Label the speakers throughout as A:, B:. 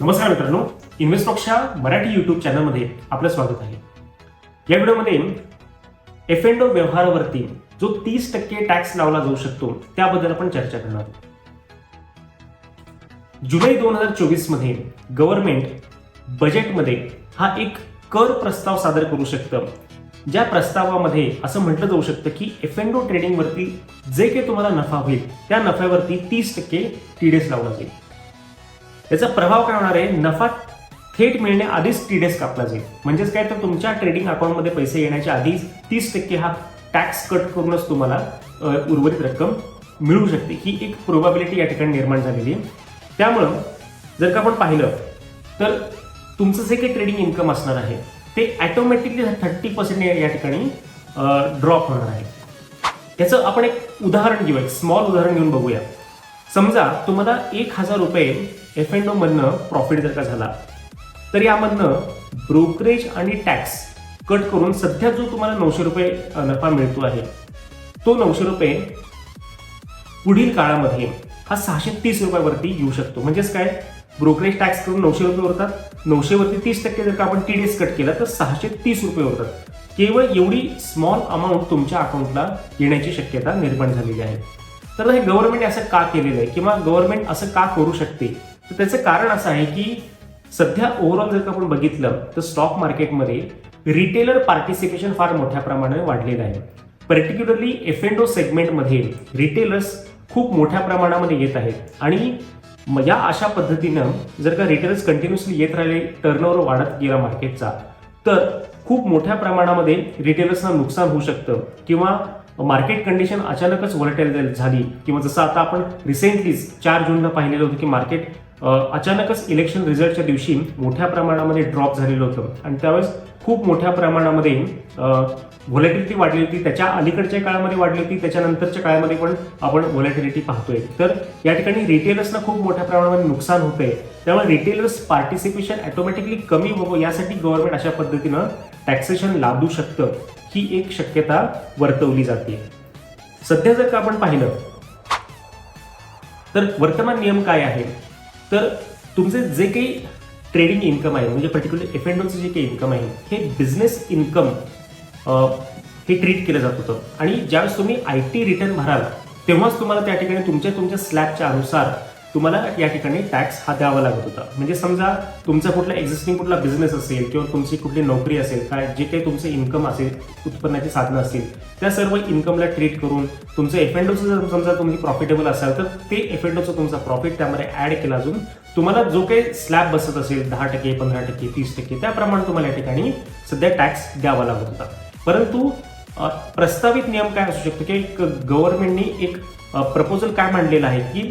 A: नमस्कार मित्रांनो इन्व्हेस्टॉकच्या मराठी युट्यूब चॅनलमध्ये आपलं स्वागत आहे. या व्हिडिओमध्ये एफ एंड व्यवहारावरती जो तीस टक्के टॅक्स लावला जाऊ शकतो त्याबद्दल आपण चर्चा करणार आहोत. जुलै दोन हजार चोवीसमध्ये गव्हर्नमेंट बजेटमध्ये हा एक कर प्रस्ताव सादर करू शकतं. ज्या प्रस्तावामध्ये असं म्हटलं जाऊ शकतं की एफ एंड ट्रेडिंगवरती जे काही तुम्हाला नफा होईल त्या नफ्यावरती तीस टक्के टीडीएस लावला जाईल. याचा प्रभाव काय होणार आहे? नफा थेट मिळण्याआधीच टीडीएस कापला जाईल. म्हणजेच काय? तर तुमच्या ट्रेडिंग अकाउंटमध्ये पैसे येण्याच्या आधीच तीस टक्के हा टॅक्स कट करूनच तुम्हाला उर्वरित रक्कम मिळू शकते. ही एक प्रोबॅबिलिटी या ठिकाणी निर्माण झालेली आहे. त्यामुळं जर का आपण पाहिलं तर तुमचं जे काही ट्रेडिंग इन्कम असणार आहे ते ॲटोमॅटिकली थर्टी पर्सेंट या ठिकाणी ड्रॉप होणार आहे. याचं आपण एक उदाहरण घेऊया एक स्मॉल उदाहरण घेऊन बघूया. समजा तुम्हाला एक हजार रुपये एफ एंड ओमधनं प्रॉफिट जर का झाला तर यामधनं ब्रोकरेज आणि टॅक्स कट करून सध्या जो तुम्हाला नऊशे रुपये नफा मिळतो आहे तो नऊशे रुपये पुढील काळामध्ये हा सहाशे तीस रुपयावरती येऊ शकतो. म्हणजेच काय? ब्रोकरेज टॅक्स करून नऊशे रुपये उरतात. नऊशे वरती तीस टक्के जर का आपण एस कट केला तर सहाशे तीस रुपये उरतात. केवळ एवढी स्मॉल अमाऊंट तुमच्या अकाउंटला येण्याची शक्यता निर्माण झालेली आहे. तर हे गव्हर्नमेंट असं का केलेलं आहे? किंवा गव्हर्नमेंट असं का करू शकते? तर त्याचं कारण असं आहे की सध्या ओव्हरऑल जर का आपण बघितलं तर स्टॉक मार्केटमध्ये रिटेलर पार्टिसिपेशन फार मोठ्या प्रमाणात वाढलेलं आहे. पर्टिक्युलरली एफ एन ओ सेगमेंटमध्ये रिटेलर्स खूप मोठ्या प्रमाणामध्ये येत आहेत. आणि या अशा पद्धतीनं जर का रिटेलर्स कंटिन्युअसली येत राहिले टर्नओव्हर वाढत गेला मार्केटचा तर खूप मोठ्या प्रमाणामध्ये रिटेलर्सना नुकसान होऊ शकतं. किंवा मार्केट कंडिशन अचानकच व्हॉलेटाईल झाली. किंवा जसं आता आपण रिसेंटलीच चार जूनला पाहिलेलं होतं की मार्केट अचानकच इलेक्शन रिझल्टच्या दिवशी मोठ्या प्रमाणामध्ये ड्रॉप झालेलं होतं. आणि त्यावेळेस खूप मोठ्या प्रमाणामध्ये व्हॉलेटिलिटी वाढली होती. त्याच्या अलीकडच्या काळामध्ये वाढली होती. त्याच्यानंतरच्या काळामध्ये पण आपण व्हॉलेटिलिटी पाहतोय. तर या ठिकाणी रिटेलर्सना खूप मोठ्या प्रमाणामध्ये नुकसान होतंय त्यामुळे रिटेलर्स पार्टिसिपेशन ऑटोमॅटिकली कमी व्हावं यासाठी गव्हर्नमेंट अशा पद्धतीनं टॅक्सेशन लादू शकतं ही एक शक्यता वर्तवली जाते. सध्या जर का आपण पाहिलं तर वर्तमान नियम काय आहे? तर तुमचे जे काही ट्रेडिंग इन्कम आहे म्हणजे पर्टिक्युलर एफ एंड जे काही इन्कम आहे हे बिझनेस इन्कम हे ट्रीट केलं जात होतं. आणि ज्यावेळेस तुम्ही आय टी रिटर्न भराल तेव्हाच तुम्हाला त्या ठिकाणी तुमच्या तुमच्या स्लॅबच्या अनुसार तुम्हाला या ठिकाणी टॅक्स हा द्यावा लागत होता. म्हणजे समजा तुमचा कुठला एक्झिस्टिंग कुठला बिझनेस असेल किंवा तुमची कुठली नोकरी असेल काय जे काही तुमचं इन्कम असेल उत्पन्नाची साधनं असतील त्या सर्व इन्कमला ट्रीट करून तुमचं एफ एंड जर समजा तुम्ही प्रॉफिटेबल असाल तर ते एफ एंड तुमचा प्रॉफिट त्यामध्ये ऍड केला अजून. तुम्हाला जो काही स्लॅब बसत असेल दहा टक्के पंधरा टक्के तीस टक्के त्याप्रमाणे तुम्हाला या ठिकाणी सध्या टॅक्स द्यावा लागत होता. परंतु प्रस्तावित नियम काय असू शकतो? की गव्हर्नमेंटनी एक प्रपोजल काय मांडलेलं आहे की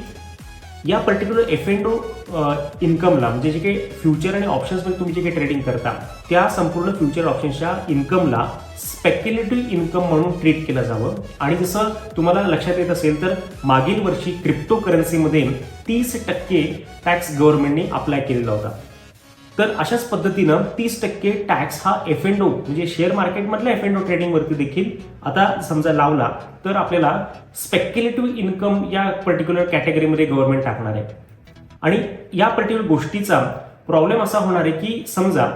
A: या पर्टिक्युलर एफ एंड इन्कमला म्हणजे जे काही फ्युचर आणि ऑप्शन्समध्ये तुम्ही जे काही ट्रेडिंग करता त्या संपूर्ण फ्युचर ऑप्शन्सच्या इन्कमला स्पेक्युलेटिव्ह इन्कम म्हणून ट्रीट केलं जावं. आणि जसं तुम्हाला लक्षात येत असेल तर मागील वर्षी क्रिप्टो करन्सीमध्ये तीस टक्के टॅक्स गव्हर्नमेंटने अप्लाय केलेला होता. तर अशाच पद्धतीनं तीस टक्के टॅक्स हा एफ एन ओ म्हणजे शेअर मार्केटमधल्या एफ एन ओ ट्रेडिंगवरती देखील आता समजा लावला तर आपल्याला स्पेक्युलेटिव्ह इन्कम या पर्टिक्युलर कॅटेगरीमध्ये गव्हर्नमेंट टाकणार आहे. आणि या पर्टिक्युलर गोष्टीचा प्रॉब्लेम असा होणार आहे की समजा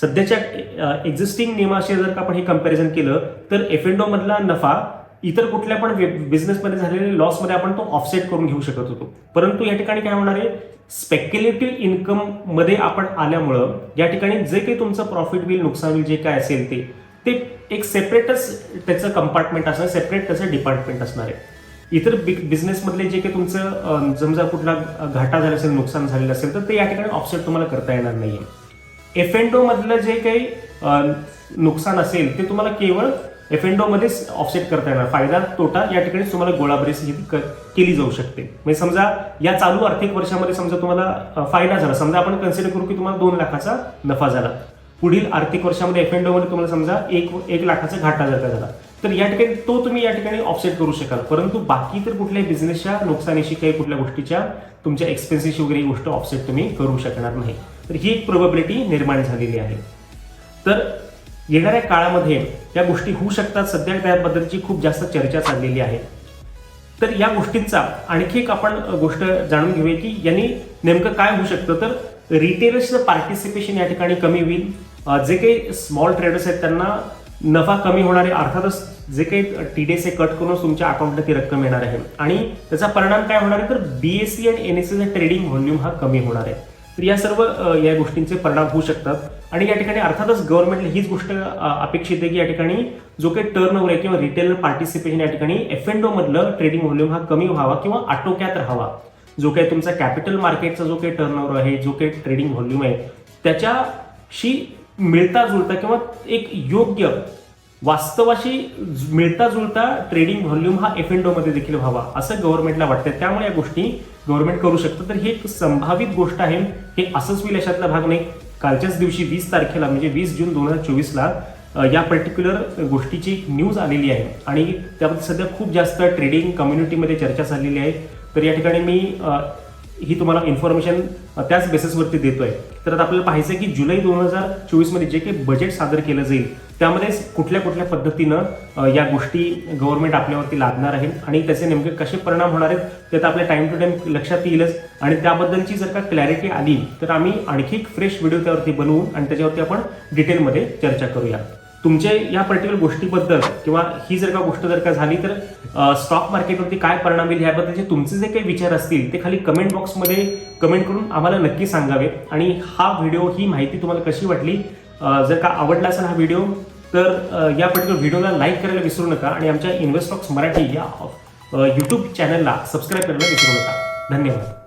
A: सध्याच्या एक्झिस्टिंग नियमाशी जर का आपण हे कंपॅरिझन केलं तर एफ एंड मधला नफा इतर कुठल्या पण बिझनेसमध्ये झालेल्या लॉसमध्ये आपण तो ऑफसेट करून घेऊ शकत होतो. परंतु या ठिकाणी काय होणार आहे? स्पेक्युलेटिव्ह इन्कममध्ये आपण आल्यामुळं या ठिकाणी जे काही तुमचं प्रॉफिट होईल नुकसान होईल जे काय असेल ते ते एक सेपरेटच त्याचं कंपार्टमेंट असणार सेपरेट त्याचं डिपार्टमेंट असणार आहे. इतर बिझनेसमधले जे काही तुमचं समजा कुठला घाटा झाला असेल नुकसान झालेलं असेल तर ते या ठिकाणी ऑफसेट तुम्हाला करता येणार नाहीये. एफ एंड मधलं जे काही नुकसान असेल ते तुम्हाला केवळ एफ एन मध्येच ऑफसेट करता येणार. फायदा तोटा या ठिकाणी तुम्हाला गोळाबरीस केली जाऊ शकते. म्हणजे समजा या चालू आर्थिक वर्षामध्ये समजा तुम्हाला फायदा झाला. समजा आपण कन्सिडर करू की तुम्हाला दोन लाखाचा नफा झाला. पुढील आर्थिक वर्षामध्ये एफ एन डोमध्ये तुम्हाला समजा एक एक लाखाचा घाटा जर झाला तर या ठिकाणी तो तुम्ही या ठिकाणी ऑफसेट करू शकाल. परंतु बाकी तर कुठल्याही बिझनेसच्या नुकसानीशी काही कुठल्या गोष्टीच्या तुमच्या एक्सपेन्सेसची वगैरे गोष्ट ऑफसेट तुम्ही करू शकणार नाही. तर ही एक प्रोबॅबिलिटी निर्माण झालेली आहे. तर येणाऱ्या काळामध्ये या गोष्टी होऊ शकतात. सध्या त्या पद्धतीची खूप जास्त चर्चा चाललेली आहे. तर या गोष्टींचा आणखी एक आपण गोष्ट जाणून घेऊया की यांनी नेमकं काय होऊ शकतं? तर रिटेलर्सचं पार्टिसिपेशन या ठिकाणी कमी होईल. जे काही स्मॉल ट्रेडर्स आहेत त्यांना नफा कमी होणारे अर्थातच जे काही टी डी एस कट करून तुमच्या अकाउंटला ती रक्कम येणार आहे. आणि त्याचा परिणाम काय होणार आहे? तर सी आणि सीचा ट्रेडिंग व्हॉल्यूम हा कमी होणार आहे. तर या सर्व या गोष्टींचे परिणाम होऊ शकतात. आणि या ठिकाणी अर्थातच गव्हर्नमेंटला हीच गोष्ट अपेक्षित आहे की या ठिकाणी जो काही टर्न ओव्हर आहे किंवा रिटेलर पार्टिसिपेशन या ठिकाणी एफ एन मधलं ट्रेडिंग व्हॉल्यूम हा कमी व्हावा किंवा आटोक्यात राहावा. जो काही तुमचा कॅपिटल मार्केटचा जो काही टर्न ओव्हर आहे जो काही ट्रेडिंग व्हॉल्यूम आहे त्याच्याशी मिळता जुळता किंवा एक योग्य वास्तवाशी मिळता जुळता ट्रेडिंग व्हॉल्यूम हा एफमध्ये देखील व्हावा असं गव्हर्नमेंटला वाटतं त्यामुळे या गोष्टी गव्हर्नमेंट करू शकतं. तर ही एक संभावित गोष्ट आहे. हे असंच होईल अशातला भाग नाही. कालच्याच दिवशी वीस तारखेला म्हणजे वीस जून दोन हजार चोवीसला या पर्टिक्युलर गोष्टीची एक न्यूज आलेली आहे. आणि त्याबद्दल सध्या खूप जास्त ट्रेडिंग कम्युनिटीमध्ये चर्चा झालेली आहे. तर या ठिकाणी मी ही तुम्हाला इन्फॉर्मेशन त्याच बेसिसवरती देतोय. तर आता आपल्याला पाहायचं आहे की जुलै दोन हजार चोवीसमध्ये जे काही बजेट सादर केलं जाईल त्यामध्ये कुठल्या कुठल्या पद्धतीनं या गोष्टी गव्हर्नमेंट आपल्यावरती लादणार आहे आणि त्याचे नेमके कसे परिणाम होणार आहेत ते तर आपल्या टाइम टू टाइम लक्षात येईलच. आणि त्याबद्दलची जर का क्लॅरिटी आली तर आम्ही आणखी एक फ्रेश व्हिडिओ त्यावरती बनवू आणि त्याच्यावरती आपण डिटेलमध्ये चर्चा करूया. तुमच्या या पर्टिक्युलर गोष्टीबद्दल किंवा ही जर का गोष्ट जर का झाली तर स्टॉक मार्केटवरती काय परिणाम येईल याबद्दलचे तुमचे जे काही विचार असतील ते खाली कमेंट बॉक्समध्ये कमेंट करून आम्हाला नक्की सांगावेत. आणि हा व्हिडिओ ही माहिती तुम्हाला कशी वाटली जर का आवडला असेल हा व्हिडिओ तर या पर्टिक्युलर व्हिडिओला लाईक करायला विसरू नका आणि आमच्या इन्व्हेस्टॉक्स मराठी या यूट्यूब चॅनलला सबस्क्राईब करायला विसरू नका. धन्यवाद.